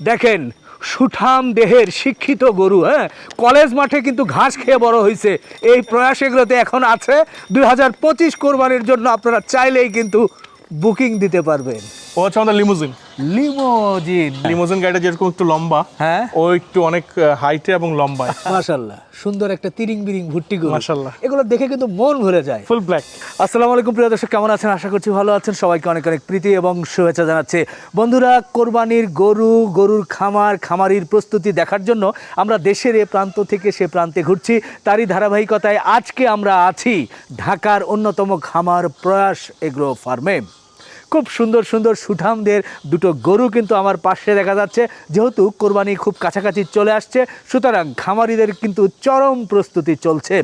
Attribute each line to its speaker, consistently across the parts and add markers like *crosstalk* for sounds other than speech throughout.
Speaker 1: দেখেন, সুঠাম দেহের শিক্ষিত গরু হ্যাঁ? কলেজ মাঠে কিন্তু ঘাস খেয়ে বড় হয়েছে এই প্রয়াস এগুলোতে এখন আছে। দুই হাজার পঁচিশ কোরবানির জন্য আপনারা চাইলেই কিন্তু বুকিং দিতে পারবেন।
Speaker 2: ও হচ্ছে আমাদের লিমুজিন
Speaker 1: লিমোজিন
Speaker 2: লিমুজিন গাড়িটা যেরকম একটু লম্বা
Speaker 1: হ্যাঁ।
Speaker 2: ও একটু অনেক হাইটে এবং লম্বায়।
Speaker 1: মাশাল্লাহ সুন্দর একটা তিরিং বিরিং ভুট্টি গরু।
Speaker 2: মাশাআল্লাহ।
Speaker 1: এগুলো দেখে কিন্তু মন ভরে যায়।
Speaker 2: ফুল ব্ল্যাক
Speaker 1: আসসালামু আলাইকুম প্রিয় দর্শক কেমন আছেন? আশা করছি ভালো আছেন। সবাইকে অনেক অনেক প্রীতি এবং শুভেচ্ছা জানাচ্ছে। বন্ধুরা কোরবানির গরু গরুর খামার খামারির প্রস্তুতি দেখার জন্য আমরা দেশের এ প্রান্ত থেকে সে প্রান্তে ঘুরছি। তারই ধারাবাহিকতায় আজকে আমরা আছি ঢাকার অন্যতম খামার প্রয়াস এগ্রো ফার্মে। খুব সুন্দর সুন্দর সুঠামদের দুটো গরু কিন্তু আমার পাশে দেখা যাচ্ছে। যেহেতু কোরবানি খুব কাছাকাছি চলে আসছে, সুতরাং খামারিদের কিন্তু চরম প্রস্তুতি চলছে।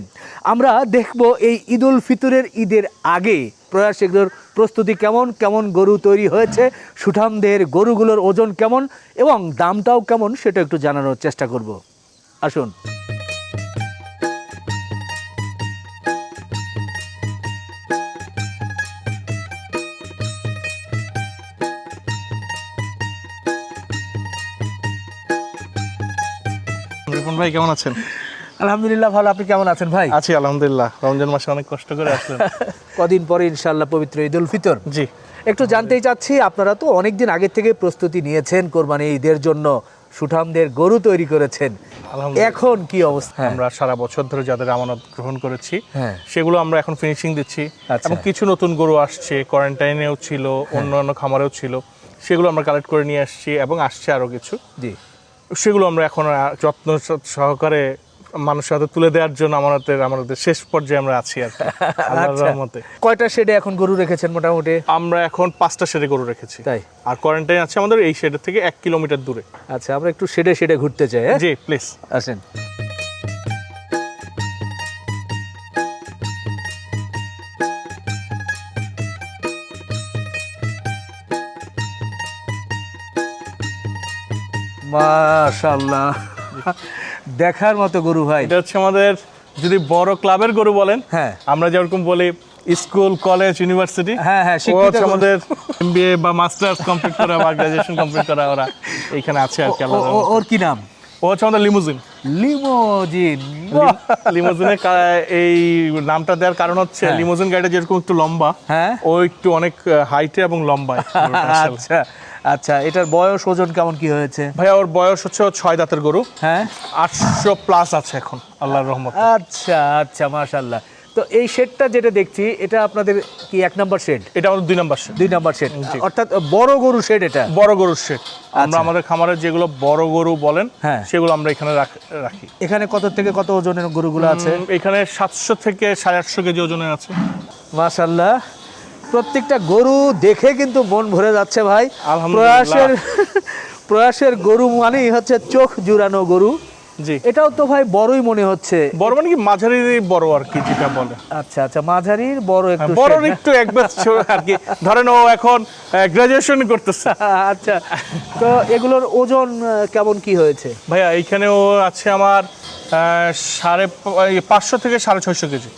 Speaker 1: আমরা দেখব এই ঈদুল ফিতরের ঈদের আগে প্রয়াস এগুলোর প্রস্তুতি কেমন কেমন গরু তৈরি হয়েছে, সুঠামদের গরুগুলোর ওজন কেমন এবং দামটাও কেমন সেটা একটু জানানোর চেষ্টা করব। আসুন।
Speaker 2: ভাই কেমন আছেন?
Speaker 1: আলহামদুলিল্লাহ ভালো। আপনি কেমন আছেন ভাই?
Speaker 2: আছি আলহামদুলিল্লাহ। রমজান মাসে অনেক কষ্ট করে আসলেন। *laughs*
Speaker 1: কদিন পরে ইনশাল্লাহ পবিত্র ঈদুল ফিতর।
Speaker 2: জি।
Speaker 1: একটু জানতেই চাচ্ছি আপনারা তো অনেক দিন আগের থেকে প্রস্তুতি নিয়েছেন কোরবানি ঈদের জন্য সুঠামদের গরু তৈরি করেছেন। এখন কি অবস্থা?
Speaker 2: আমরা সারা বছর ধরে যাদের আমানত গ্রহণ করেছি
Speaker 1: হ্যাঁ।
Speaker 2: সেগুলো আমরা এখন ফিনিশিং দিচ্ছি।
Speaker 1: আচ্ছা।
Speaker 2: এবং কিছু নতুন গরু আসছে কোয়ারেন্টাইনেও ছিল অন্যান্য খামারেও ছিল সেগুলো আমরা কালেক্ট করে নিয়ে আসছি এবং আসছে আরও কিছু।
Speaker 1: জি।
Speaker 2: সেগুলো আমরা এখন যত্ন সহকারে মানুষের হাতে তুলে দেওয়ার জন্য আমাদের আমাদের শেষ পর্যায়ে আমরা আছি আর *laughs* আল্লাহর
Speaker 1: আচ্ছা।
Speaker 2: রহমতে।
Speaker 1: কয়টা শেডে এখন গরু রেখেছেন মোটামুটি?
Speaker 2: আমরা এখন পাঁচটা শেডে গরু রেখেছি।
Speaker 1: তাই?
Speaker 2: আর কোয়ারেন্টাইন আছে আমাদের এই শেডের থেকে এক কিলোমিটার দূরে।
Speaker 1: আচ্ছা আমরা একটু শেডে শেডে ঘুরতে চাই হ্যাঁ?
Speaker 2: জি প্লিজ
Speaker 1: আসেন। মাশাআল্লাহ। দেখার মতো গরু ভাই।
Speaker 2: এটা হচ্ছে আমাদের যদি বড় ক্লাবের গরু বলেন
Speaker 1: হ্যাঁ।
Speaker 2: আমরা যেরকম বলি স্কুল কলেজ ইউনিভার্সিটি
Speaker 1: হ্যাঁ, হ্যাঁ, শিক্ষিত
Speaker 2: আমাদের এমবিএ বা মাস্টার্স কমপ্লিট করা বা গ্রাজুয়েশন কমপ্লিট করা ওরা এইখানে আছে আর কি।
Speaker 1: ওর কি নাম?
Speaker 2: ও হচ্ছে আমাদের লিমুজিন।
Speaker 1: লিমোজিন
Speaker 2: লিমুজিনের এই নামটা দেওয়ার কারণ হচ্ছে লিমুজিন গাড়িটা যেরকম একটু লম্বা
Speaker 1: হ্যাঁ।
Speaker 2: ও একটু অনেক হাইটে এবং *laughs* আসলে।
Speaker 1: আচ্ছা। আচ্ছা এটার বয়স ওজন কেমন কি হয়েছে?
Speaker 2: ভাইয়া ওর বয়স হচ্ছে ছয় দাঁতের গরু।
Speaker 1: হ্যাঁ?
Speaker 2: আটশো প্লাস আছে এখন আল্লাহর রহমত।
Speaker 1: আচ্ছা আচ্ছা মাশাল্লাহ তো এই শেডটা যেটা দেখছি এটা আপনাদের কি এক নম্বর শেড?
Speaker 2: এটা আমাদের দুই নাম্বার শেড।
Speaker 1: দুই নম্বর শেড। অর্থাৎ বড় গরু শেড এটা?
Speaker 2: বড় গরুর শেড। আমরা
Speaker 1: আচ্ছা।
Speaker 2: আমাদের খামারের যেগুলো বড় গরু বলেন
Speaker 1: হ্যাঁ।
Speaker 2: সেগুলো আমরা এখানে রাখ- রাখি।
Speaker 1: এখানে কত থেকে কত ওজনের গরুগুলো আছে?
Speaker 2: এখানে সাতশো থেকে সাড়ে আটশো কেজি ওজনের আছে।
Speaker 1: মাশাল্লাহ প্রত্যেকটা গরু দেখে কিন্তু মন ভরে যাচ্ছে ভাই। প্রয়াসের *laughs* প্রয়াসের গরু মানেই হচ্ছে চোখ জুড়ানো গরু।
Speaker 2: জি।
Speaker 1: এটাও তো ভাই বড়ই মনে হচ্ছে।
Speaker 2: বড় মানে কি মাঝারির বড় আর কি যেটা বলে।
Speaker 1: আচ্ছা আচ্ছা মাঝারির বড় একটু
Speaker 2: বড় একটু এক ব্যাচ আর কি। ধরেন ও এখন গ্রাজুয়েশন করতেছে। *laughs*
Speaker 1: আচ্ছা তো এগুলোর ওজন কেমন কি হয়েছে?
Speaker 2: ভাইয়া এইখানেও আছে আমার সাড়ে পাঁচশো থেকে সাড়ে ছয়শো কেজি।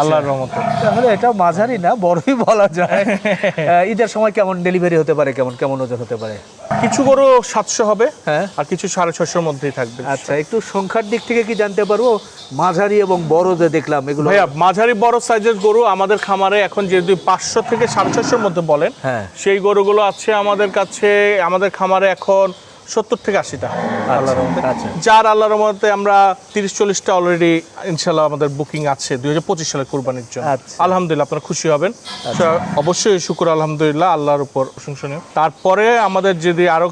Speaker 2: আল্লাহর রহমতে।
Speaker 1: তাহলে এটা মাঝারি না বড়ই বলা যায়। *laughs* ঈদের সময় কেমন ডেলিভারি হতে পারে কেমন কেমন ওজন হতে পারে?
Speaker 2: কিছু গরু সাতশো হবে
Speaker 1: হ্যাঁ।
Speaker 2: আর কিছু সাড়ে ছয়শোর মধ্যেই থাকবে।
Speaker 1: আচ্ছা একটু সংখ্যার দিক থেকে কি জানতে পারব? মাঝারি এবং বড় যে দেখলাম এগুলো
Speaker 2: ভাইয়া মাঝারি বড় সাইজের গরু আমাদের খামারে এখন যদি পাঁচশো থেকে সাড়ে ছশোর মধ্যে বলেন
Speaker 1: হ্যাঁ।
Speaker 2: সেই গরুগুলো আছে আমাদের কাছে আমাদের খামারে এখন সত্তর থেকে আশিটা আল্লাহর রহমতে।
Speaker 1: আচ্ছা।
Speaker 2: যার আল্লাহর রহমতে আমরা তিরিশ চল্লিশটা অলরেডি ইনশাল্লাহ আমাদের বুকিং আছে দুই হাজার পঁচিশ সালের কোরবানির জন্য।
Speaker 1: আচ্ছা।
Speaker 2: আলহামদুলিল্লাহ আপনারা খুশি হবেন। অবশ্যই শুক্র আলহামদুলিল্লাহ আল্লাহর উপর প্রশংসনীয়। তারপরে আমাদের যদি আরও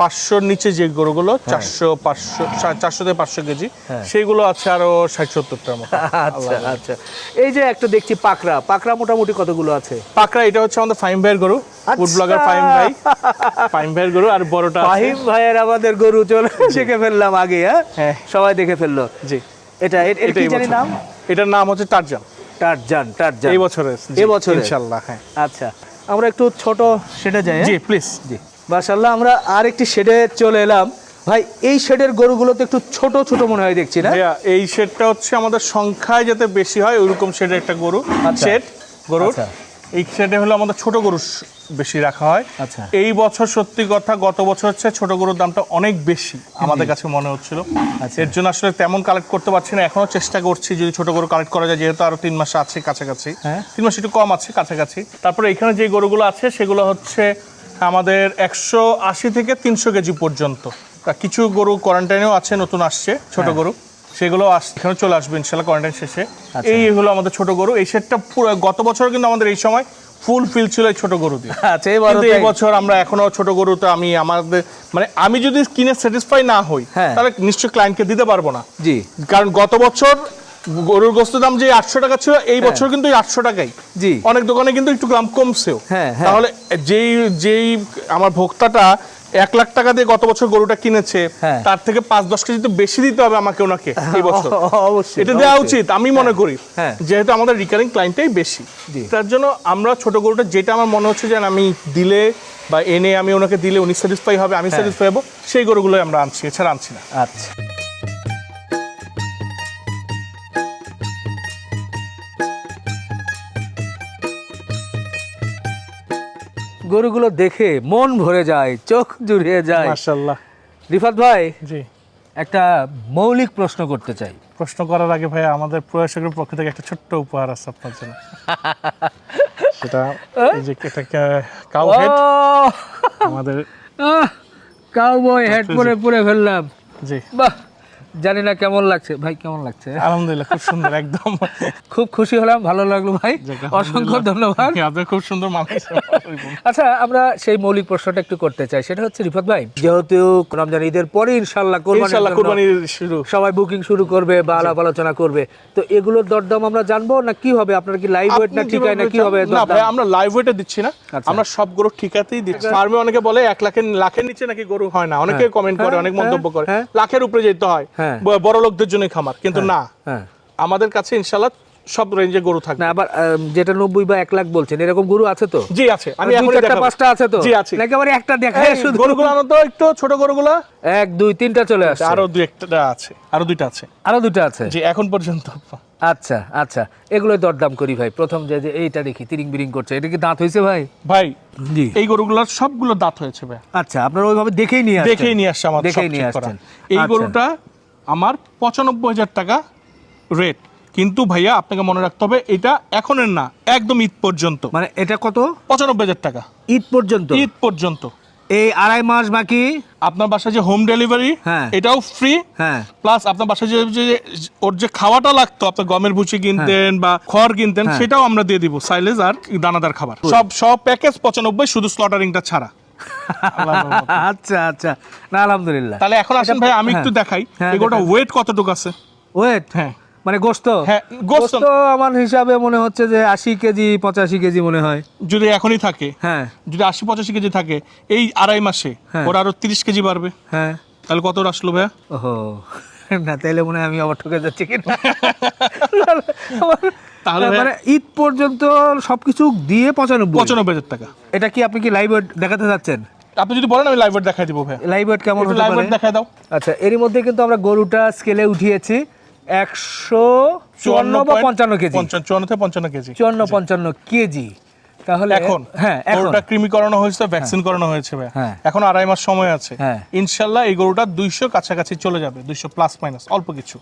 Speaker 2: পাঁচশোর নিচে যে গরুগুলো চারশো পাঁচশো চারশো থেকে পাঁচশো কেজি
Speaker 1: হ্যাঁ।
Speaker 2: সেইগুলো আছে আরও ষাট সত্তরটার মতো।
Speaker 1: আচ্ছা আচ্ছা। এই যে একটা দেখছি পাকড়া পাকড়া মোটামুটি কতগুলো আছে?
Speaker 2: পাকড়া এটা হচ্ছে আমাদের ফাইম ভাইয়ের গরু। ফুড
Speaker 1: আচ্ছা।
Speaker 2: ব্লগার ফাইম ভাই। ফাইম ভাইয়ের গরু আর বড়টা
Speaker 1: ফাহিম ভাইয়ের আমাদের গরু চলে দেখে ফেললাম আগে হ্যাঁ?
Speaker 2: হ্যাঁ।
Speaker 1: সবাই দেখে ফেলল।
Speaker 2: জি।
Speaker 1: এটা কি জানি নাম?
Speaker 2: এটার নাম হচ্ছে টারজান
Speaker 1: টারজান টারজান
Speaker 2: এই বছরের
Speaker 1: এই বছরের?
Speaker 2: ইনশাল্লাহ হ্যাঁ।
Speaker 1: আচ্ছা আমরা একটু ছোট সেটা যাই হ্যাঁ?
Speaker 2: জি প্লিজ
Speaker 1: জি। মাশাল্লাহ আমরা আর একটি শেডে চলে এলাম। ভাই এই শেডের গরুগুলো তো একটু ছোট ছোট মনে হয় দেখছি না?
Speaker 2: এই শেডটা হচ্ছে আমাদের সংখ্যায় যাতে বেশি হয় ওইরকম শেডের একটা গরু
Speaker 1: আচ্ছা।
Speaker 2: শেড গরুর।
Speaker 1: আচ্ছা।
Speaker 2: এই সাইডে হলো আমাদের ছোট গরু বেশি রাখা হয়
Speaker 1: আচ্ছা।
Speaker 2: এই বছর সত্যি কথা গত বছর হচ্ছে ছোট গরুর দামটা অনেক বেশি আমাদের কাছে মনে হচ্ছিল
Speaker 1: আচ্ছা।
Speaker 2: এর জন্য আসলে তেমন কালেক্ট করতে পারছি না এখনও চেষ্টা করছি যদি ছোট গরু কালেক্ট করা যায় যেহেতু আরও তিন মাস আছে কাছাকাছি
Speaker 1: হ্যাঁ।
Speaker 2: তিন মাস একটু কম আছে কাছাকাছি তারপরে এখানে যে গরুগুলো আছে সেগুলো হচ্ছে আমাদের একশো আশি থেকে তিনশো কেজি পর্যন্ত কিছু গরু কোয়ারেন্টাইনেও আছে নতুন আসছে ছোট
Speaker 1: হ্যাঁ।
Speaker 2: গরু সেগুলো এখানে চলে আসবে ইনশাল্লাহ কোয়ারেন্টাইন শেষে।
Speaker 1: আচ্ছা।
Speaker 2: এই হলো আমাদের ছোট গরু। এই সেটটা পুরো গত বছর কিন্তু আমাদের এই সময় ফুল ফিল ছিল এই ছোট গরু দিয়ে।
Speaker 1: আচ্ছা এবার
Speaker 2: এই বছর আমরা এখনও ছোট গরুতে আমি আমাদের মানে আমি যদি কিনে স্যাটিসফাই না হই
Speaker 1: হ্যাঁ।
Speaker 2: তাহলে নিশ্চয়ই ক্লায়েন্টকে দিতে পারব না।
Speaker 1: জি।
Speaker 2: কারণ গত বছর গরুর গোস্ত দাম যে আটশো টাকা ছিল এই বছর কিন্তু আটশো টাকাই।
Speaker 1: জি।
Speaker 2: অনেক দোকানে কিন্তু একটু দাম কমছেও।
Speaker 1: হ্যাঁ, হ্যাঁ।
Speaker 2: তাহলে যেই যেই আমার ভোক্তাটা এক লাখ টাকা দিয়ে গত বছর গরুটা কিনেছে
Speaker 1: হ্যাঁ।
Speaker 2: তার থেকে পাঁচ দশ কেজি তো বেশি দিতে হবে আমাকে ওনাকে *laughs* এই বছর
Speaker 1: অবশ্যই
Speaker 2: এটা দেওয়া উচিত আমি মনে করি
Speaker 1: হ্যাঁ।
Speaker 2: যেহেতু আমাদের রিকারিং ক্লায়েন্টটাই বেশি তার জন্য আমরা ছোট গরুটা যেটা আমার মনে হচ্ছে যে আমি দিলে বা এনে আমি ওনাকে দিলে উনি স্যাটিসফাই হবে আমি
Speaker 1: হ্যাঁ।
Speaker 2: স্যাটিসফাই হব সেই গরুগুলোই আমরা আনছি এছাড়া আনছি না
Speaker 1: আচ্ছা গরুগুলো দেখে মন ভরে যায় চোখ জুড়িয়ে যায়।
Speaker 2: মার্শাল্লাহ
Speaker 1: রিফাত ভাই
Speaker 2: জি।
Speaker 1: একটা মৌলিক প্রশ্ন করতে চাই।
Speaker 2: প্রশ্ন করার আগে ভাই আমাদের প্রয়াসকের পক্ষ থেকে একটা ছোট্ট উপহার আছে আপনার জন্য। *laughs* সেটা এই যে এটা কাউ হেড আমাদের
Speaker 1: কাউবয় হেড পরে পরে ফেললাম।
Speaker 2: জি।
Speaker 1: বাহ! জানি না কেমন লাগছে। ভাই কেমন লাগছে?
Speaker 2: আলহামদুলিল্লাহ খুব সুন্দর একদম।
Speaker 1: খুব খুশি হলাম ভালো লাগল ভাই। অসংখ্য ধন্যবাদ।
Speaker 2: আপনার খুব সুন্দর মানুষ।
Speaker 1: আচ্ছা আমরা সেই মৌলিক প্রশ্নটা একটু করতে চাই সেটা হচ্ছে রিফাত ভাই। যেহেতু রমজান ঈদের পরে ইনশাল্লাহ কোরবানির
Speaker 2: ইনশাআল্লাহ
Speaker 1: জন্য
Speaker 2: কুরবানির শুরু।
Speaker 1: সবাই বুকিং শুরু করবে বা আলাপ আলোচনা করবে। তো এগুলোর দরদাম আমরা জানব না কি হবে? আপনার কি লাইভ ওয়েট না
Speaker 2: আপনি
Speaker 1: ঠিকায় না কি হবে
Speaker 2: না? ভাই আমরা লাইভ ওয়েটে দিচ্ছি না।
Speaker 1: আচ্ছা।
Speaker 2: আমরা সব গরু ঠিকাতেই দিচ্ছি। ফার্মে অনেকে বলে এক লাখের লাখের নিচে নাকি গরু হয় না? অনেকে কমেন্ট করে
Speaker 1: হ্যাঁ,
Speaker 2: অনেক
Speaker 1: হ্যাঁ,
Speaker 2: মন্তব্য করে।
Speaker 1: হ্যাঁ।
Speaker 2: লাখের উপরে যেতে হয়
Speaker 1: হ্যাঁ।
Speaker 2: বড় লোকদের জন্য খামার কিন্তু না।
Speaker 1: হ্যাঁ।
Speaker 2: আমাদের কাছে ইনশাল্লাহ সব রেঞ্জে গরু থাকবে।
Speaker 1: না আবার যেটা নব্বই বা এক লাখ বলছেন এরকম গরু আছে তো?
Speaker 2: জি আছে। আমি
Speaker 1: চারটা
Speaker 2: দেখাবো।
Speaker 1: পাঁচটা আছে তো?
Speaker 2: জি আছে।
Speaker 1: একটা দেখায় শুধু
Speaker 2: গরুগুলো আনো তো একটু ছোট গরুগুলো।
Speaker 1: এক দুই তিনটা চলে আসছে।
Speaker 2: আরও দুই একটা আছে আরও দুইটা আছে।
Speaker 1: আরও দুটো আছে?
Speaker 2: জি এখন পর্যন্ত।
Speaker 1: আচ্ছা আচ্ছা। এগুলোই দরদাম করি ভাই। প্রথম যে যে এইটা দেখি তিরিং বিরিং করছে। এটা কি দাঁত হয়েছে ভাই?
Speaker 2: ভাই
Speaker 1: জি।
Speaker 2: এই গরুগুলোর সবগুলো দাঁত হয়েছে ভাই।
Speaker 1: আচ্ছা আপনারা ওইভাবে দেখেই নিয়ে
Speaker 2: দেখেই নিয়ে আসছে আমার
Speaker 1: দেখেই নিয়ে আসছেন।
Speaker 2: এই
Speaker 1: আচ্ছা।
Speaker 2: গরুটা আমার পঁচানব্বই হাজার টাকা রেট কিন্তু ভাইয়া আপনাকে মনে রাখতে হবে এটা এখনের না একদম ঈদ পর্যন্ত।
Speaker 1: মানে এটা কত?
Speaker 2: পঁচানব্বই হাজার টাকা।
Speaker 1: ঈদ পর্যন্ত?
Speaker 2: ঈদ পর্যন্ত।
Speaker 1: এই আড়াই মাস বাকি?
Speaker 2: আপনার বাসায় যে হোম ডেলিভারি
Speaker 1: হ্যাঁ।
Speaker 2: এটাও ফ্রি
Speaker 1: হ্যাঁ।
Speaker 2: প্লাস আপনার বাসায় যে ওর যে খাওয়াটা লাগতো আপনার গমের ভুচি কিনতেন বা খড় কিনতেন
Speaker 1: হ্যাঁ।
Speaker 2: সেটাও আমরা দিয়ে দিব সাইলেজ আর দানাদার খাবার। সব সব প্যাকেজ পঁচানব্বই শুধু স্লটারিংটা ছাড়া।
Speaker 1: আচ্ছা আচ্ছা। না আলহামদুলিল্লাহ।
Speaker 2: তাহলে এখন আসেন ভাই আমি একটু দেখাই
Speaker 1: হ্যাঁ, দেখান।
Speaker 2: ওয়েট কতটুকু আছে?
Speaker 1: ওয়েট
Speaker 2: হ্যাঁ।
Speaker 1: মানে গোস্ত?
Speaker 2: হ্যাঁ, গোস্ত।
Speaker 1: গোস্ত আমার হিসাবে মনে হচ্ছে যে আশি কেজি পঁচাশি কেজি মনে হয়।
Speaker 2: যদি এখনই থাকে
Speaker 1: হ্যাঁ।
Speaker 2: যদি আশি পঁচাশি কেজি থাকে এই আড়াই মাসে
Speaker 1: হ্যাঁ।
Speaker 2: ওরা আরও তিরিশ কেজি বাড়বে।
Speaker 1: হ্যাঁ।
Speaker 2: তাহলে কত আসলো ভাইয়া?
Speaker 1: ওহো না তাইলে মনে হয় আমি আবার ঠকে যাচ্ছি কিনা? *laughs*
Speaker 2: তাহলে
Speaker 1: মানে ঈদ পর্যন্ত সবকিছু দিয়ে পঁচানব্বই।
Speaker 2: পঁচানব্বই হাজার টাকা।
Speaker 1: এটা কি আপনি কি লাইভ দেখাতে চাচ্ছেন?
Speaker 2: আপনি যদি বলেন আমি লাইভ দেখাই দিব ভাইয়া
Speaker 1: লাইভ কেমন হতে
Speaker 2: লাইভ
Speaker 1: পারে?
Speaker 2: দেখাই দাও।
Speaker 1: আচ্ছা এরই মধ্যে কিন্তু আমরা গরুটা স্কেলে উঠিয়েছি। একশো চুয়ান্ন বা পঞ্চান্ন কেজি।
Speaker 2: চুয়ান্ন থেকে পঞ্চান্ন কেজি।
Speaker 1: চুয়ান্ন পঞ্চান্ন কেজি। তাহলে
Speaker 2: এখন
Speaker 1: হ্যাঁ
Speaker 2: গরুটা কৃমি করানো হয়েছে ভ্যাকসিন করানো হয়েছে ভাই।
Speaker 1: হ্যাঁ।
Speaker 2: এখন আড়াই মাস সময় আছে।
Speaker 1: হ্যাঁ।
Speaker 2: ইনশাল্লাহ এই গরুটা দুইশো কাছাকাছি চলে যাবে দুইশো প্লাস মাইনাস অল্প কিছু।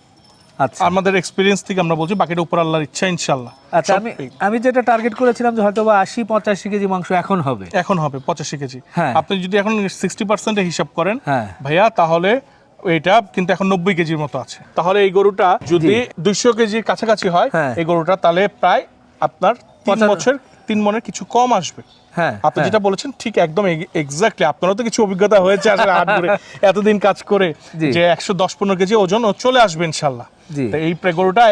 Speaker 1: আচ্ছা।
Speaker 2: আমাদের এক্সপিরিয়েন্স থেকে আমরা বলছি বাকিটা উপর আল্লাহর ইচ্ছা ইনশাল্লাহ
Speaker 1: আচ্ছা আমি আমি যেটা টার্গেট করেছিলাম যে হয়তো বা আশি পঁচাশি কেজি মাংস এখন হবে।
Speaker 2: এখন হবে পঁচাশি কেজি।
Speaker 1: হ্যাঁ।
Speaker 2: আপনি যদি এখন সিক্সটি পার্সেন্টে হিসাব করেন
Speaker 1: হ্যাঁ।
Speaker 2: ভাইয়া তাহলে এটা কিন্তু এখন নব্বই কেজির মতো আছে। তাহলে এই গরুটা যদি দুইশো কেজির কাছাকাছি হয়
Speaker 1: হ্যাঁ।
Speaker 2: এই গরুটা তাহলে প্রায় আপনার তিন বছর তিন মনের কিছু কম আসবে।
Speaker 1: হ্যাঁ
Speaker 2: আপনি যেটা বলেছেন ঠিক একদম এক্স্যাক্টলি আপনারও তো কিছু অভিজ্ঞতা হয়েছে আসলে হাট ধরে এতদিন কাজ করে যে একশো দশ পনেরো কেজি ওজন ও চলে আসবে ইনশাল্লাহ এই গরুটা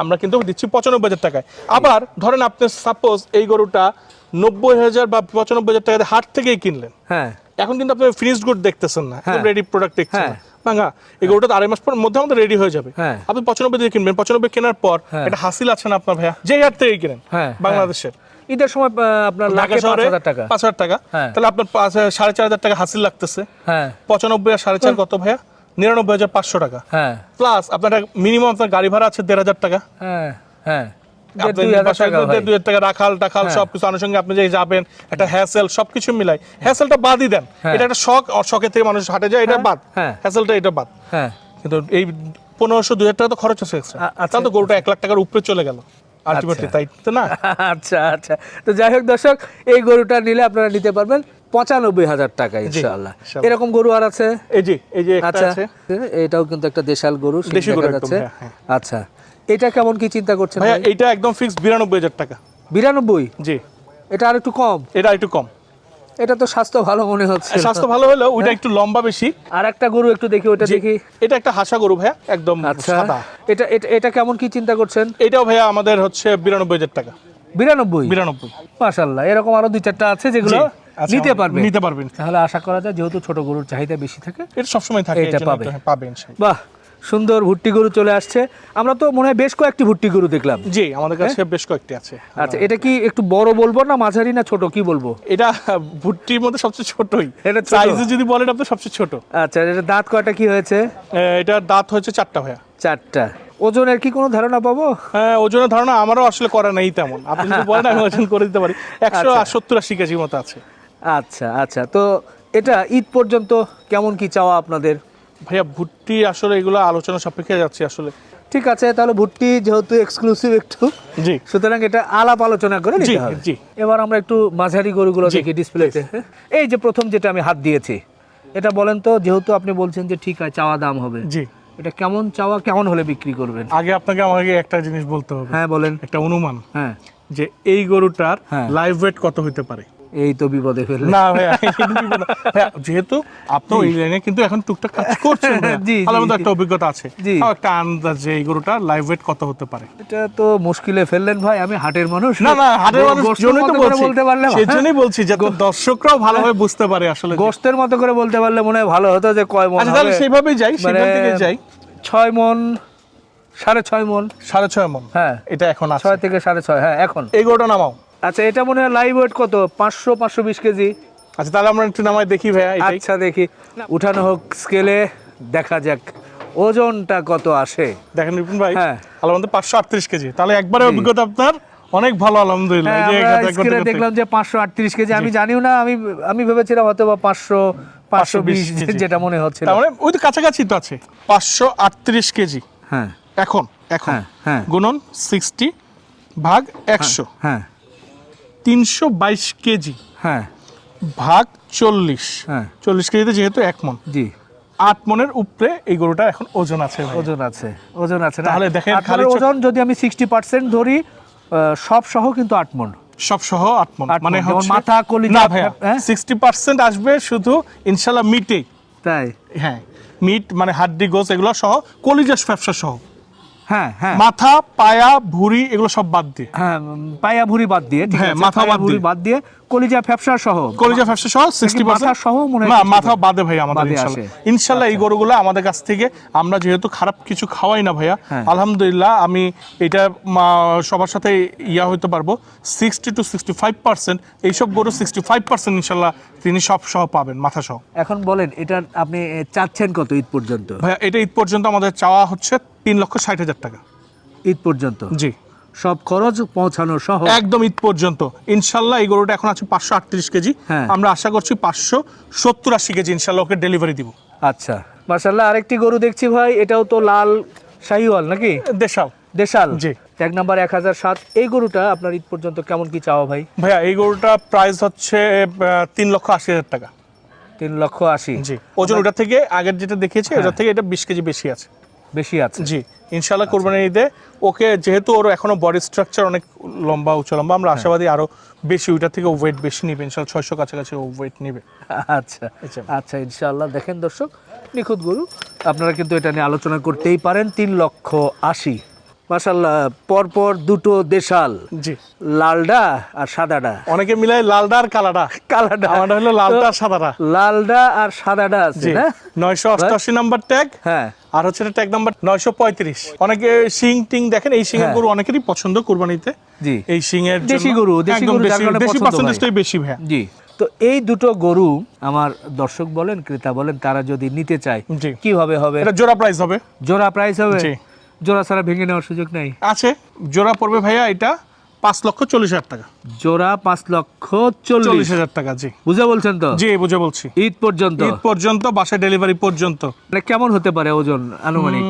Speaker 2: আমরা কিন্তু দিচ্ছি পঁচানব্বই হাজার টাকায়। আবার ধরেন আপনি সাপোজ এই গরুটা নব্বই হাজার বা পঁচানব্বই হাজার টাকা হাট থেকেই কিনলেন।
Speaker 1: হ্যাঁ।
Speaker 2: এখন কিন্তু আপনি ফিনিশড গুড দেখতেছেন না
Speaker 1: হ্যাঁ।
Speaker 2: রেডি প্রোডাক্ট দেখছেন
Speaker 1: হ্যাঁ।
Speaker 2: ভাঙা এই গরুটা আড়াই মাস পর মধ্যে আমাদের রেডি হয়ে যাবে।
Speaker 1: হ্যাঁ।
Speaker 2: আপনি পঁচানব্বই দিয়ে কিনবেন পঁচানব্বই কেনার পর
Speaker 1: হ্যাঁ।
Speaker 2: এটা হাসিল আছে না আপনার ভাইয়া? যেই হাট থেকেই কিনেন
Speaker 1: হ্যাঁ,
Speaker 2: বাংলাদেশের।
Speaker 1: ঈদের সময় আপনার
Speaker 2: ঢাকা শহরে
Speaker 1: টাকা।
Speaker 2: পাঁচ হাজার টাকা।
Speaker 1: হ্যাঁ।
Speaker 2: তাহলে আপনার সাড়ে চার হাজার টাকা হাসিল লাগতেছে।
Speaker 1: হ্যাঁ।
Speaker 2: পঁচানব্বই আর সাড়ে চার কত ভাইয়া? নিরানব্বই হাজার পাঁচশো টাকা।
Speaker 1: হ্যাঁ।
Speaker 2: প্লাস আপনার মিনিমাম আপনার গাড়ি ভাড়া আছে দেড় হাজার টাকা।
Speaker 1: হ্যাঁ হ্যাঁ। দেড়
Speaker 2: আপনি
Speaker 1: দুই হাজার
Speaker 2: বাসায়
Speaker 1: টাকা
Speaker 2: দেড়
Speaker 1: ভাই।
Speaker 2: দুই হাজার টাকা রাখাল টাখাল। সবকিছু আনুষঙ্গে আপনি যে যাবেন একটা হ্যাসেল সবকিছু মিলাই। হ্যাসেলটা বাদই দেন। এটা একটা শখ আর শখের থেকে মানুষ হাটে যায় এটা বাদ। হ্যাসেলটা এটা বাদ। কিন্তু এই পনেরোশো দুই হাজার টাকা তো খরচ হচ্ছে extra।
Speaker 1: আ-।
Speaker 2: তাহলে তো গরুটা এক লাখ টাকার উপরে চলে গেল। আলটিমেটলি তাই তো না? *laughs*
Speaker 1: আচ্ছা আচ্ছা। তো যাই হোক দর্শক এই গরুটা নিলে আপনারা নিতে পারবেন পঁচানব্বই হাজার টাকা ইনশাআল্লাহ। এরকম গরু আর আছে?
Speaker 2: এই যে এই যে
Speaker 1: আচ্ছা। এটাও কিন্তু একটা দেশাল গরু
Speaker 2: দেশি গরু
Speaker 1: যাচ্ছে।
Speaker 2: হ্যাঁ, হ্যাঁ।
Speaker 1: আচ্ছা। এটা কেমন কি চিন্তা করছেন ভাই?
Speaker 2: এইটা একদম ফিক্স বিরানব্বই হাজার টাকা।
Speaker 1: বিরানব্বই?
Speaker 2: জি।
Speaker 1: এটা আর একটু কম?
Speaker 2: এটা একটু কম।
Speaker 1: এটা তো স্বাস্থ্য ভালো মনে হচ্ছে
Speaker 2: স্বাস্থ্য ভালো হলেও ওইটা একটু লম্বা বেশি।
Speaker 1: আর একটা গরু একটু দেখি ওটা দেখি।
Speaker 2: এটা একটা হাসা গরু ভাইয়া একদম
Speaker 1: আচ্ছা।
Speaker 2: সাদা।
Speaker 1: এটা এটা কেমন কি চিন্তা করছেন?
Speaker 2: এটাও ভাইয়া আমাদের হচ্ছে বিরানব্বই হাজার টাকা।
Speaker 1: বিরানব্বই?
Speaker 2: বিরানব্বই।
Speaker 1: মাশাল্লাহ এরকম আরও দুই চারটা আছে যেগুলো নিতে পারবে।
Speaker 2: নিতে পারবেন।
Speaker 1: তাহলে আশা করা যায় যেহেতু ছোট গরুর চাহিদা বেশি থাকে
Speaker 2: এটা সবসময় থাকে
Speaker 1: এটা পাবে।
Speaker 2: পাবেন সেই।
Speaker 1: বাহ সুন্দর ভুট্টি গরু চলে আসছে। আমরা তো মনে হয় বেশ কয়েকটি ভুট্টি গরু দেখলাম।
Speaker 2: জি আমাদের কাছে বেশ কয়েকটি আছে।
Speaker 1: আচ্ছা এটা কি একটু বড় বলব না মাঝারি না ছোট কি বলব?
Speaker 2: এটা ভুট্টির মধ্যে সবচেয়ে ছোটই।
Speaker 1: এটা?
Speaker 2: সাইজে যদি বলেন আপনি সবচেয়ে ছোট।
Speaker 1: আচ্ছা এটা দাঁত কয়টা কি হয়েছে?
Speaker 2: এটা দাঁত হয়েছে চারটা ভাইয়া।
Speaker 1: চারটা। ওজনের কি কোনো ধারণা পাবো?
Speaker 2: হ্যাঁ ওজনের ধারণা আমারও আসলে করা নেই তেমন। আপনি যদি *laughs* বলেন আমি ওজন করে দিতে পারি। একশো
Speaker 1: আচ্ছা।
Speaker 2: সত্তর আশি কেজির মতো আছে।
Speaker 1: আচ্ছা আচ্ছা। তো এটা ঈদ পর্যন্ত কেমন কি চাওয়া আপনাদের?
Speaker 2: ভাইয়া ভুট্টি আসলে এগুলো আলোচনা সাপেক্ষে যাচ্ছে আসলে।
Speaker 1: ঠিক আছে তাহলে ভুট্টি যেহেতু এক্সক্লুসিভ একটু
Speaker 2: জি।
Speaker 1: সুতরাং এটা আলাপ আলোচনা করে
Speaker 2: জি,
Speaker 1: নিতে হবে।
Speaker 2: জি।
Speaker 1: এবার আমরা একটু মাঝারি গরুগুলো দেখি ডিসপ্লেতে এই যে প্রথম যেটা আমি হাত দিয়েছি এটা বলেন তো যেহেতু আপনি বলছেন যে ঠিক আছে চাওয়া দাম হবে।
Speaker 2: জি।
Speaker 1: এটা কেমন চাওয়া কেমন হলে বিক্রি করবেন?
Speaker 2: আগে আপনাকে আমাকে একটা জিনিস বলতে হবে।
Speaker 1: হ্যাঁ বলেন।
Speaker 2: একটা অনুমান
Speaker 1: হ্যাঁ।
Speaker 2: যে এই গরুটার
Speaker 1: হ্যাঁ।
Speaker 2: লাইভ ওয়েট কত হতে পারে?
Speaker 1: এই তো বিপদে ফেললে।
Speaker 2: না যেহেতু আপনি এই লাইনে কিন্তু এখন টুকটাক কাজ করছেন
Speaker 1: জি, জি।
Speaker 2: একটা অভিজ্ঞতা আছে। তাও একটা আন্দাজ যে এই গরুটা লাইভ ওয়েট কত হতে পারে?
Speaker 1: এটা তো মুশকিলে ফেললেন ভাই আমি হাটের মানুষ।
Speaker 2: না না হাটের মানুষ জন্যই তো বলছি।
Speaker 1: বলতে পারলে
Speaker 2: সেই জন্যই বলছি যাতে দর্শকরাও ভালোভাবে বুঝতে পারে আসলে
Speaker 1: গোস্তের মতো করে বলতে পারলে মনে হয় ভালো হতো যে কয় মন
Speaker 2: আচ্ছা তাহলে। সেইভাবেই যাই
Speaker 1: মানে
Speaker 2: সেখান থেকে যাই।
Speaker 1: ছয় মন সাড়ে ছয় মন।
Speaker 2: সাড়ে ছয় মন।
Speaker 1: হ্যাঁ।
Speaker 2: এটা এখন
Speaker 1: ছয় থেকে সাড়ে ছয় হ্যাঁ এখন।
Speaker 2: এই গরুটা নামাও।
Speaker 1: আচ্ছা এটা মনে হয় লাইভ ওয়েট কত? পাঁচশো পাঁচশো বিশ কেজি।
Speaker 2: আচ্ছা তাহলে আমরা একটু নামাই দেখি ভাইয়া
Speaker 1: আচ্ছা দেখি। উঠানো হোক স্কেলে দেখা যাক। ওজনটা কত আসে?
Speaker 2: দেখেন রিপুন ভাই
Speaker 1: হ্যাঁ।
Speaker 2: আলহামদুলিল্লাহ পাঁচশো আটত্রিশ কেজি। তাহলে একবারে অভিজ্ঞতা আপনার অনেক ভালো আলহামদুলিল্লাহ।
Speaker 1: হ্যাঁ, দেখলাম যে পাঁচশো আটত্রিশ কেজি। আমি জানিও না আমি আমি ভেবেছিলাম হয়তো বা পাঁচশো পাঁচশো বিশ
Speaker 2: কেজি।
Speaker 1: যেটা মনে হচ্ছিল।
Speaker 2: তার মানে ওই তো কাছাকাছি তো আছে। পাঁচশো আটত্রিশ কেজি।
Speaker 1: হ্যাঁ।
Speaker 2: এখন এখন।
Speaker 1: হ্যাঁ, হ্যাঁ।
Speaker 2: গুণন সিক্সটি ভাগ একশো।
Speaker 1: হ্যাঁ।
Speaker 2: তিনশো বাইশ কেজি।
Speaker 1: হ্যাঁ।
Speaker 2: ভাগ চল্লিশ।
Speaker 1: হ্যাঁ।
Speaker 2: চল্লিশ কেজিতে যেহেতু এক মন।
Speaker 1: জি।
Speaker 2: আট মনের উপরে এই গরুটা এখন ওজন আছে
Speaker 1: ওজন আছে ওজন আছে
Speaker 2: তাহলে দেখেন খালি
Speaker 1: ওজন যদি আমি সিক্সটি পার্সেন্ট ধরি সব সহ কিন্তু আট মন।
Speaker 2: সব সহ আট মন। মানে
Speaker 1: মাথা, কলিজা,
Speaker 2: না
Speaker 1: হ্যাঁ?
Speaker 2: সিক্সটি পার্সেন্ট আসবে শুধু ইনশাল্লাহ মিটে
Speaker 1: তাই?
Speaker 2: হ্যাঁ মিট মানে হাড্ডি গোস এগুলো সহ কলিজাস ব্যবসা সহ।
Speaker 1: হ্যাঁ হ্যাঁ।
Speaker 2: মাথা পায়া ভুঁড়ি এগুলো সব বাদ দিয়ে।
Speaker 1: হ্যাঁ পায়া ভুঁড়ি বাদ দিয়ে ঠিক
Speaker 2: হ্যাঁ,
Speaker 1: আছে,
Speaker 2: মাথা বাদ দিয়ে।
Speaker 1: কলিজা ফ্যাপসা সহ
Speaker 2: কলিজা ব্যবসা সহ সিক্সটি
Speaker 1: মাথা
Speaker 2: পার্সেন্ট
Speaker 1: সহ মনে
Speaker 2: না মাথা বাদে ভাই আমাদের
Speaker 1: আচ্ছা।
Speaker 2: ইনশাল্লাহ। এই গরুগুলো আমাদের কাছ থেকে আমরা যেহেতু খারাপ কিছু খাওয়াই না ভাইয়া
Speaker 1: হ্যাঁ।
Speaker 2: আলহামদুলিল্লাহ আমি এটা সবার সাথে ইয়া হইতে পারব। Sixty two sixty five percent এইসব গরু সিক্সটি ফাইভ পার্সেন্ট ইনশাল্লাহ তিনি সব সহ পাবেন মাথা সহ।
Speaker 1: এখন বলেন এটা আপনি চাচ্ছেন কত ঈদ পর্যন্ত?
Speaker 2: ভাইয়া এটা ঈদ পর্যন্ত আমাদের চাওয়া হচ্ছে তিন লক্ষ ষাট হাজার টাকা।
Speaker 1: ঈদ পর্যন্ত?
Speaker 2: জি।
Speaker 1: সব খরচ পৌঁছানো সহ
Speaker 2: একদম ঈদ পর্যন্ত। ইনশাল্লাহ এই গরুটা এখন আছে পাঁচশো আটত্রিশ কেজি।
Speaker 1: হ্যাঁ।
Speaker 2: আমরা আশা করছি পাঁচশো সত্তর আশি কেজি ইনশাল্লাহ ওকে ডেলিভারি দিব।
Speaker 1: আচ্ছা। মার্শাল্লাহ আরেকটি গরু দেখছি ভাই এটাও তো লাল শাহিওয়াল নাকি?
Speaker 2: দেশাল।
Speaker 1: দেশাল?
Speaker 2: জি।
Speaker 1: এক নাম্বার এক হাজার সাত। এই গরুটা আপনার ঈদ পর্যন্ত কেমন কি চাওয়া ভাই?
Speaker 2: ভাইয়া এই গরুটা প্রাইস হচ্ছে তিন লক্ষ আশি হাজার টাকা।
Speaker 1: তিন লক্ষ আশি।
Speaker 2: জি। ওজন ওটা থেকে আগের যেটা দেখিয়েছি
Speaker 1: হ্যাঁ।
Speaker 2: ওটা থেকে এটা বিশ কেজি বেশি আছে।
Speaker 1: বেশি আছে।
Speaker 2: জি ইনশাল্লাহ কোরবানির ঈদে। ওকে যেহেতু ওর এখনও বডি স্ট্রাকচার অনেক লম্বা উঁচু লম্বা আমরা
Speaker 1: হ্যাঁ।
Speaker 2: আশাবাদী আরও বেশি ওইটা থেকে ওয়েট বেশি নিবে ইনশাল্লাহ ছয়শো কাছাকাছি ওয়েট নিবে।
Speaker 1: আচ্ছা
Speaker 2: আচ্ছা।
Speaker 1: ইনশাআল্লাহ। দেখেন দর্শক নিখুঁত গরু আপনারা কিন্তু এটা নিয়ে আলোচনা করতেই পারেন তিন লক্ষ আশি। মাসাল্লাহ পরপর দুটো দেশাল
Speaker 2: জি।
Speaker 1: লালডা আর সাদাডা।
Speaker 2: অনেকে মিলাই লালডা আর কালাডা।
Speaker 1: কালাডা।
Speaker 2: আমারটা হলো লালটা আর সাদাটা
Speaker 1: লালডা আর সাদাডা আছে না?
Speaker 2: নয়শো অষ্টআশি নাম্বার ট্যাগ
Speaker 1: হ্যাঁ।
Speaker 2: আর হচ্ছে ট্যাগ নাম্বার নয়শো পঁয়ত্রিশ। অনেকে শিং টিং দেখেন এই
Speaker 1: হ্যাঁ।
Speaker 2: গরু অনেকেরই পছন্দ কোরবানিতে।
Speaker 1: জি।
Speaker 2: এই
Speaker 1: দেশি গরু, দেশি গরু
Speaker 2: দেশি পার্সেন্টেজটাই বেশি ভাইয়া।
Speaker 1: জি। তো এই দুটো গরু আমার দর্শক বলেন ক্রেতা বলেন তারা যদি নিতে চায়। কীভাবে হবে?
Speaker 2: এটা জোড়া প্রাইস হবে।
Speaker 1: জোড়া প্রাইস হবে। জোড়া ছাড়া ভেঙে নেওয়ার সুযোগ নাই?
Speaker 2: আছে। জোড়া পড়বে ভাইয়া এটা পাঁচ লক্ষ চল্লিশ হাজার টাকা।
Speaker 1: জোড়া পাঁচ লক্ষ
Speaker 2: চল্লিশ। হাজার টাকা জি।
Speaker 1: বুঝে বলছেন তো?
Speaker 2: জি বুঝে বলছি।
Speaker 1: ঈদ পর্যন্ত?
Speaker 2: ঈদ পর্যন্ত বাসায় ডেলিভারি পর্যন্ত।
Speaker 1: মানে কেমন হতে পারে ওজন আনুমানিক?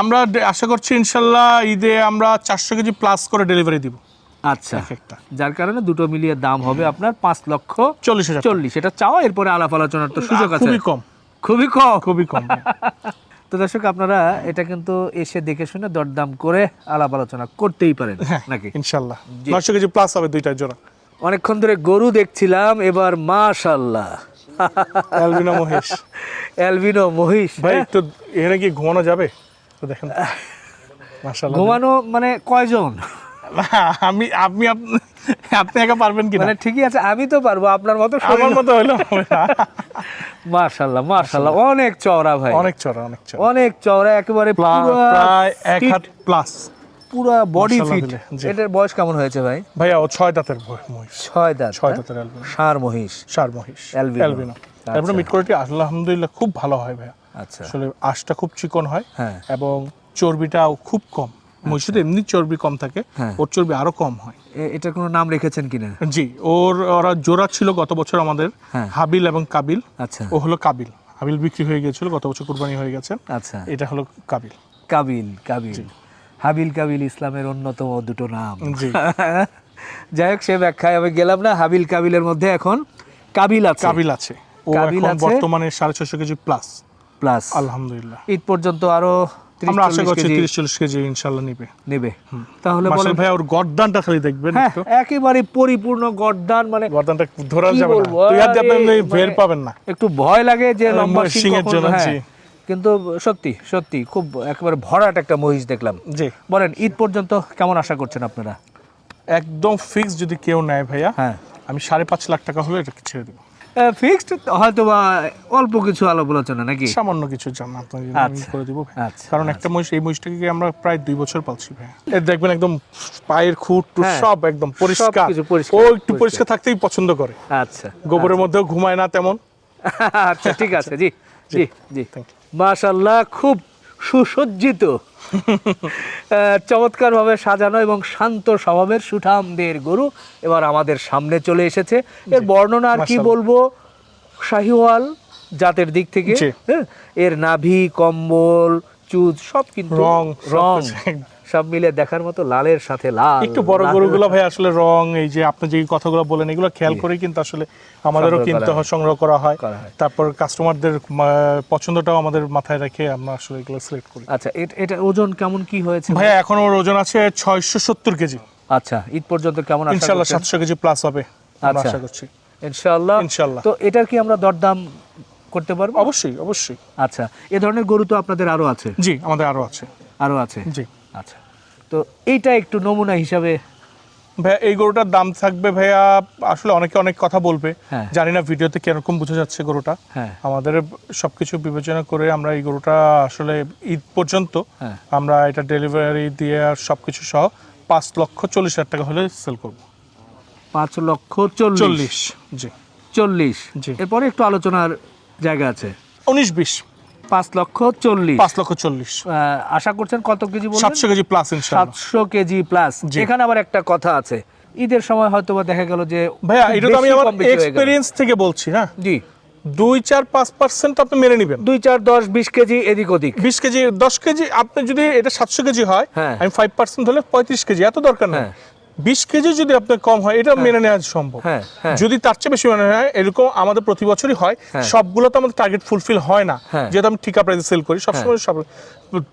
Speaker 2: আমরা আশা করছি ইনশাল্লাহ ঈদে আমরা চারশো কেজি প্লাস করে ডেলিভারি দিব।
Speaker 1: আচ্ছা। যার কারণে দুটো মিলিয়ে দাম হবে আপনার পাঁচ লক্ষ
Speaker 2: চল্লিশ হাজার
Speaker 1: চল্লিশ। এটা চাওয়া এরপরে আলাপ আলোচনার তো সুযোগ আছে।
Speaker 2: খুবই কম।
Speaker 1: খুবই কম।
Speaker 2: খুবই কম। *laughs*
Speaker 1: তো দর্শক আপনারা এটা কিন্তু এসে দেখে শুনে দরদাম করে আলাপ আলোচনা করতেই পারেন
Speaker 2: হ্যাঁ
Speaker 1: নাকি?
Speaker 2: ইনশাল্লাহ। নয়শো কেজি প্লাস হবে দুইটা জোড়া।
Speaker 1: অনেকক্ষণ ধরে গরু দেখছিলাম এবার মাশাল্লাহ।
Speaker 2: অ্যালবিনো মহেশ
Speaker 1: অ্যালবিনো মহিষ
Speaker 2: ভাই
Speaker 1: হ্যাঁ?
Speaker 2: একটু এখানে কি ঘুমানো যাবে? তো দেখেন। মাশাআল্লাহ
Speaker 1: ঘুমানো মানে কয়জন?
Speaker 2: আমি আপনি আপনি একা পারবেন কি
Speaker 1: মানে ঠিকই আছে আমি তো পারব আপনার মতো
Speaker 2: আমার মতো হইল *laughs*
Speaker 1: মাশাল্লাহ মাশাল্লাহ অনেক চওড়া ভাই।
Speaker 2: অনেক চড়া অনেক চড়া
Speaker 1: অনেক চওড়া একেবারে
Speaker 2: প্রায় এক হাত প্লাস।
Speaker 1: পুরা বডি
Speaker 2: মাশাআল্লাহ
Speaker 1: ফিট। এটার বয়স কেমন হয়েছে ভাই?
Speaker 2: ভাইয়া ও ছয় দাঁতের মহিষ।
Speaker 1: ছয় দাঁত
Speaker 2: ছয়
Speaker 1: হ্যাঁ?
Speaker 2: দাঁতের অ্যালবিনো।
Speaker 1: ষাঁড় মহিষ।
Speaker 2: সার মহিষ।
Speaker 1: Albino।
Speaker 2: অ্যালবিনো। তারপরে
Speaker 1: আচ্ছা।
Speaker 2: মিট কোয়ালিটি আলহামদুলিল্লাহ খুব ভালো হয় ভাইয়া।
Speaker 1: আচ্ছা।
Speaker 2: আসলে আঁশটা খুব চিকন হয়
Speaker 1: হ্যাঁ।
Speaker 2: এবং চর্বিটাও খুব কম। মহিষের এমনি চর্বি কম থাকে।
Speaker 1: হ্যাঁ।
Speaker 2: ওর চর্বি আরও কম হয়।
Speaker 1: এটার কোনো নাম রেখেছেন কিনা?
Speaker 2: জি ওর ওরা জোড়া ছিল গত বছর আমাদের
Speaker 1: হ্যাঁ।
Speaker 2: হাবিল এবং কাবিল।
Speaker 1: আচ্ছা।
Speaker 2: ও হলো কাবিল। হাবিল বিক্রি হয়ে গিয়েছিল গত বছর কুরবানি হয়ে গেছে।
Speaker 1: আচ্ছা।
Speaker 2: এটা হলো কাবিল।
Speaker 1: কাবিল কাবিল। হাবিল কাবিল ইসলামের অন্যতম দুটো নাম।
Speaker 2: জি। *laughs*
Speaker 1: যাই হোক সে ব্যাখ্যায় আমি গেলাম না হাবিল কাবিলের মধ্যে এখন কাবিল আছে।
Speaker 2: কাবিল আছে। ও
Speaker 1: কাবিল
Speaker 2: এখন। বর্তমানে সাড়ে ছশো কেজি প্লাস
Speaker 1: প্লাস
Speaker 2: আলহামদুলিল্লাহ।
Speaker 1: ঈদ পর্যন্ত আরও
Speaker 2: আমরা আশা করছি
Speaker 1: কেজি
Speaker 2: তিরিশ চল্লিশ কেজি ইনশাল্লাহ নিবে।
Speaker 1: নেবে। তাহলে বলেন
Speaker 2: ভাই ওর গর্দানটা খালি দেখবেন
Speaker 1: হ্যাঁ একেবারে পরিপূর্ণ গর্দান মানে
Speaker 2: গর্দানটা ধরা যাবে না। তুই আপনি বের
Speaker 1: মানে-
Speaker 2: পাবেন না।
Speaker 1: একটু ভয় লাগে যে লম্বা
Speaker 2: শিংয়ের
Speaker 1: কখন-
Speaker 2: জন্য,
Speaker 1: হ্যাঁ, কিন্তু সত্যি সত্যি খুব একেবারে ভরাট একটা মহিষ দেখলাম।
Speaker 2: জি।
Speaker 1: বলেন ঈদ পর্যন্ত কেমন আশা করছেন আপনারা?
Speaker 2: একদম ফিক্স যদি কেউ নেয় ভাইয়া
Speaker 1: হ্যাঁ।
Speaker 2: আমি সাড়ে পাঁচ লাখ টাকা হলে এটাকে ছেড়ে দেবো।
Speaker 1: ফিক্সড হয়তো বা অল্প কিছু আলাপ আলোচনা নাকি?
Speaker 2: সামান্য কিছু জান আপনাকে আমি
Speaker 1: আচ্ছা,
Speaker 2: করে দিব
Speaker 1: আচ্ছা,
Speaker 2: কারণ একটা মহিষ এই মহিষটাকে আমরা প্রায় দুই বছর পালছি ভাই। দেখবেন একদম পায়ের খুঁট
Speaker 1: হ্যাঁ,
Speaker 2: সব একদম পরিষ্কার। ও একটু
Speaker 1: পরিষ্কার।
Speaker 2: থাকতেই পছন্দ করে।
Speaker 1: আচ্ছা
Speaker 2: গোবরের মধ্যেও ঘুমায় না তেমন। *laughs*
Speaker 1: আচ্ছা ঠিক আছে জি জি জি।
Speaker 2: Thank you.
Speaker 1: মাশাল্লাহ খুব সুসজ্জিত। চমৎকারভাবে সাজানো এবং শান্ত স্বভাবের সুঠামদের গরু এবার আমাদের সামনে চলে এসেছে। এর বর্ণনা আর কি বলব? শাহিওয়াল জাতের দিক থেকে হ্যাঁ, এর নাভি কম্বল চুজ সব কিন্তু
Speaker 2: রং,
Speaker 1: রং। সব মিলে দেখার মতো লালের সাথে লাল।
Speaker 2: একটু বড় গরুগুলো ভাই আসলে রং এই যে আপনি যে কথাগুলো বলেন এগুলো খেয়াল করে কিন্তু আসলে আমাদেরও কিনতে হয় সংগ্রহ করা হয়। তারপর কাস্টমারদের পছন্দটাও আমাদের মাথায় রেখে আমরা আসলে এগুলো সিলেক্ট করি।
Speaker 1: আচ্ছা এটা ওজন কেমন কি হয়েছে?
Speaker 2: ভাইয়া এখন ওর ওজন আছে ছয়শো সত্তর কেজি।
Speaker 1: আচ্ছা ঈদ পর্যন্ত কেমন আশা
Speaker 2: ইনশাল্লাহ? সাতশো কেজি প্লাস হবে আমরা
Speaker 1: আচ্ছা।
Speaker 2: আশা করছি।
Speaker 1: ইনশাআল্লাহ
Speaker 2: ইনশাআল্লাহ।
Speaker 1: তো এটার কি আমরা দরদাম করতে পারব?
Speaker 2: অবশ্যই অবশ্যই।
Speaker 1: আচ্ছা এ ধরনের গরু তো আপনাদের আরও আছে?
Speaker 2: জি আমাদের আরও আছে।
Speaker 1: আরও আছে?
Speaker 2: জি।
Speaker 1: আচ্ছা। তো এইটা একটু নমুনা হিসাবে
Speaker 2: ভাইয়া এই গরুটার দাম থাকবে ভাইয়া আসলে অনেকে অনেক কথা বলবে।
Speaker 1: হ্যাঁ।
Speaker 2: জানি না ভিডিওতে কীরকম বোঝা যাচ্ছে গরুটা।
Speaker 1: হ্যাঁ।
Speaker 2: আমাদের সবকিছু বিবেচনা করে আমরা এই গরুটা আসলে ঈদ পর্যন্ত
Speaker 1: হ্যাঁ।
Speaker 2: আমরা এটা ডেলিভারি দিয়ে আর সবকিছু সহ পাঁচ লক্ষ চল্লিশ হাজার টাকা হলে সেল করব।
Speaker 1: পাঁচ লক্ষ চল্লিশ।
Speaker 2: চল্লিশ জি।
Speaker 1: চল্লিশ।
Speaker 2: জি।
Speaker 1: এরপরে একটু আলোচনার জায়গা আছে।
Speaker 2: উনিশ বিশ।
Speaker 1: পাঁচ লক্ষ চল্লিশ।
Speaker 2: পাঁচ লক্ষ চল্লিশ।
Speaker 1: আশা করছেন কত কেজি
Speaker 2: সাতশো কেজি প্লাস
Speaker 1: সাতশো কেজি প্লাস। এখানে আবার একটা কথা আছে। ঈদের সময় হয়তো দেখা গেল যে
Speaker 2: ভাইয়া এটা তো আমি আমার। এক্সপিরিয়েন্স থেকে বলছি হ্যাঁ?
Speaker 1: জি।
Speaker 2: দুই চার পাঁচ পার্সেন্ট আপনি মেনে নেবেন।
Speaker 1: দুই চার দশ বিশ কেজি এদিক ওদিক।
Speaker 2: বিশ কেজি দশ কেজি আপনি যদি এটা সাতশো কেজি হয়
Speaker 1: হ্যাঁ।
Speaker 2: আমি ফাইভ পার্সেন্ট হলে পঁয়ত্রিশ কেজি এত দরকার নেই।
Speaker 1: হ্যাঁ।
Speaker 2: বিশ কেজি যদি আপনার কম হয় এটা মেনে নেওয়া সম্ভব।
Speaker 1: হ্যাঁ, হ্যাঁ।
Speaker 2: যদি তার চেয়ে বেশি মেনে হয় এরকম আমাদের প্রতি বছরই হয়
Speaker 1: হ্যাঁ।
Speaker 2: সবগুলো তো আমাদের টার্গেট ফুলফিল হয় না।
Speaker 1: হ্যাঁ।
Speaker 2: যেহেতু আমি ঠিকা প্রাইসে সেল করি সবসময় সব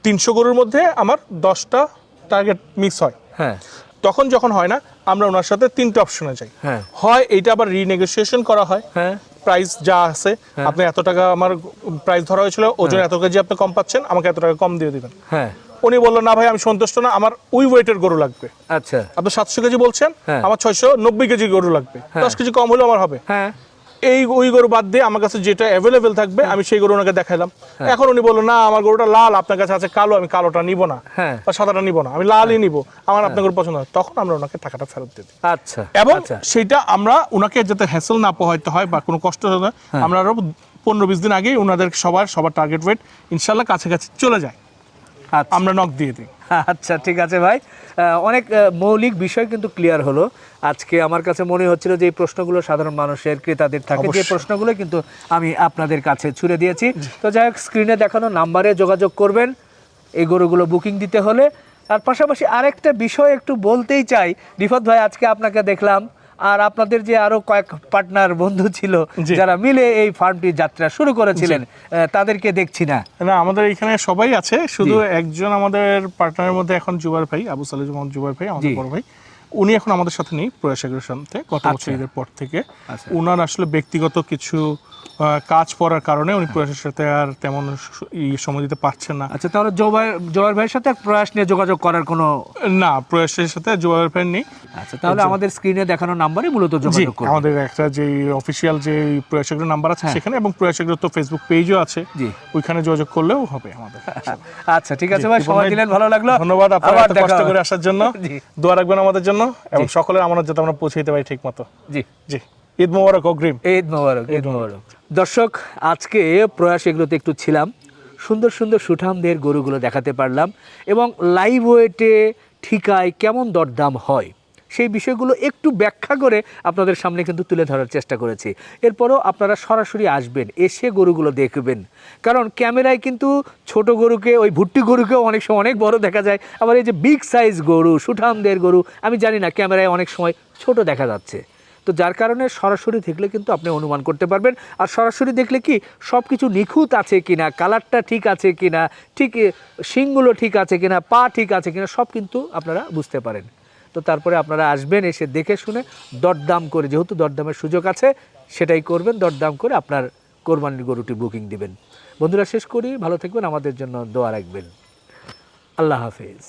Speaker 2: তিনশো গরুর মধ্যে আমার দশটা টার্গেট মিস হয়।
Speaker 1: হ্যাঁ।
Speaker 2: তখন যখন হয় না আমরা ওনার সাথে তিনটে অপশনে যাই।
Speaker 1: হ্যাঁ।
Speaker 2: হয় এইটা আবার রিনেগোসিয়েশন করা হয়।
Speaker 1: হ্যাঁ।
Speaker 2: প্রাইস যা আছে আপনি এত টাকা আমার প্রাইস ধরা হয়েছিল ওজন এত কেজি আপনি কম পাচ্ছেন আমাকে এত টাকা কম দিয়ে দিবেন।
Speaker 1: হ্যাঁ।
Speaker 2: উনি বলল না ভাই আমি সন্তুষ্ট না আমার ওই ওয়েটের গরু লাগবে।
Speaker 1: আচ্ছা।
Speaker 2: আপনি সাতশো কেজি বলছেন
Speaker 1: হ্যাঁ।
Speaker 2: আমার ছয়শো নব্বই কেজি গরু লাগবে। দশ কেজি কম হলেও আমার হবে।
Speaker 1: হ্যাঁ।
Speaker 2: এই ওই গরু বাদ দিয়ে আমার কাছে যেটা অ্যাভেলেবেল থাকবে আমি সেই গরু ওনাকে দেখাইলাম।
Speaker 1: হ্যাঁ।
Speaker 2: এখন উনি বলল না আমার গরুটা লাল আপনার কাছে আছে কালো আমি কালোটা নিব না।
Speaker 1: হ্যাঁ।
Speaker 2: বা সাদাটা নিব না আমি লালই নিব। আমার আপনার গরু পছন্দ হয়। তখন আমরা ওনাকে টাকাটা ফেরত দিই।
Speaker 1: আচ্ছা
Speaker 2: এবং
Speaker 1: আচ্ছা।
Speaker 2: সেটা আমরা ওনাকে যাতে হ্যাসেল না পোহাইতে হয় বা কোনো কষ্ট না
Speaker 1: হ্যাঁ।
Speaker 2: আমরা আরও পনেরো বিশ দিন আগেই ওনাদের সবার সবার টার্গেট ওয়েট ইনশাল্লাহ কাছাকাছি চলে যায়। আমরা নক দিয়ে দিই।
Speaker 1: আচ্ছা ঠিক আছে ভাই। অনেক মৌলিক বিষয় কিন্তু ক্লিয়ার হলো। আজকে আমার কাছে মনে হচ্ছিল যে এই প্রশ্নগুলো সাধারণ মানুষের ক্রেতাদের থাকে যে প্রশ্নগুলো কিন্তু আমি আপনাদের কাছে ছুড়ে দিয়েছি। তো যাই হোক স্ক্রিনে দেখানো নাম্বারে যোগাযোগ করবেন। এই গরুগুলো বুকিং দিতে হলে। আর পাশাপাশি আরেকটা বিষয় একটু বলতেই চাই। রিফাত ভাই আজকে আপনাকে দেখলাম। আর আপনাদের যে আরও কয়েক পার্টনার বন্ধু ছিল যারা মিলে এই ফার্মটি যাত্রা শুরু করেছিলেন তাদেরকে দেখছি না।
Speaker 2: না আমাদের এখানে সবাই আছে শুধু একজন আমাদের পার্টনারের মধ্যে এখন জুবার ভাই আবু সালিজ মোহাম্মদ জুবার ভাই আমাদের বড় ভাই। উনি এখন আমাদের সাথে নেই প্রয়াস সাথে গত বছর
Speaker 1: আচ্ছা।
Speaker 2: পর থেকে।
Speaker 1: ওনার
Speaker 2: উনার আসলে ব্যক্তিগত কিছু কাজ পড়ার কারণে উনি প্রয়াসের সাথে আর তেমন সময় দিতে পারছেন না।
Speaker 1: আচ্ছা তাহলে জোবাই জোয়ার ভাইয়ের সাথে প্রয়াস নিয়ে যোগাযোগ করার কোনো
Speaker 2: না প্রয়াসের সাথে জুবার ভাই নেই।
Speaker 1: আচ্ছা তাহলে আমাদের স্ক্রিনে দেখানো নাম্বারে মূলত যোগাযোগ করুন।
Speaker 2: আমাদের একটা যে অফিসিয়াল যে প্রয়াস এগ্রো নাম্বার আছে
Speaker 1: হ্যাঁ।
Speaker 2: সেখানে এবং প্রয়াস এগ্রো তো ফেসবুক পেজও আছে।
Speaker 1: জি।
Speaker 2: ওইখানে যোগাযোগ করলেও হবে আমাদের। *laughs*
Speaker 1: আচ্ছা ঠিক আছে ভাই সময় দিলেন ভালো লাগল।
Speaker 2: ধন্যবাদ আপনারা কষ্ট করে আসার জন্য। *laughs* দোয়া রাখবেন আমাদের জন্য এবং সকলের আমানত যাতে আমরা পৌঁছে দিতে পারি ঠিক মতো
Speaker 1: জি।
Speaker 2: জি। ঈদ মোবারক অগ্রিম।
Speaker 1: ঈদ মোবারক ঈদ মোবারক। দর্শক, আজকে প্রয়াস এগুলোতে একটু ছিলাম। সুন্দর সুন্দর সুঠামদের গরুগুলো দেখাতে পারলাম এবং লাইভ ওয়েটে ঠিকায় কেমন দরদাম হয় সেই বিষয়গুলো একটু ব্যাখ্যা করে আপনাদের সামনে কিন্তু তুলে ধরার চেষ্টা করেছি। এরপরও আপনারা সরাসরি আসবেন, এসে গরুগুলো দেখবেন। কারণ ক্যামেরায় কিন্তু ছোট গরুকে, ওই ভুট্টি গরুকেও অনেক সময় অনেক বড় দেখা যায়। আবার এই যে বিগ সাইজ গরু, সুঠামদের গরু, আমি জানি না, ক্যামেরায় অনেক সময় ছোট দেখা যাচ্ছে। তো যার কারণে সরাসরি দেখলে কিন্তু আপনি অনুমান করতে পারবেন। আর সরাসরি দেখলে কি সব কিছু নিখুঁত আছে কিনা, কালারটা ঠিক আছে কিনা, ঠিক শিংগুলো ঠিক আছে কিনা, পা ঠিক আছে কিনা, সব কিন্তু আপনারা বুঝতে পারেন। তো তারপরে আপনারা আসবেন এসে দেখে শুনে দরদাম করে, যেহেতু দরদামের সুযোগ আছে, সেটাই করবেন, দরদাম করে আপনার কোরবানির গরুটি বুকিং দিবেন। বন্ধুরা, শেষ করি। ভালো থাকবেন, আমাদের জন্য দোয়া রাখবেন। আল্লাহ হাফেজ।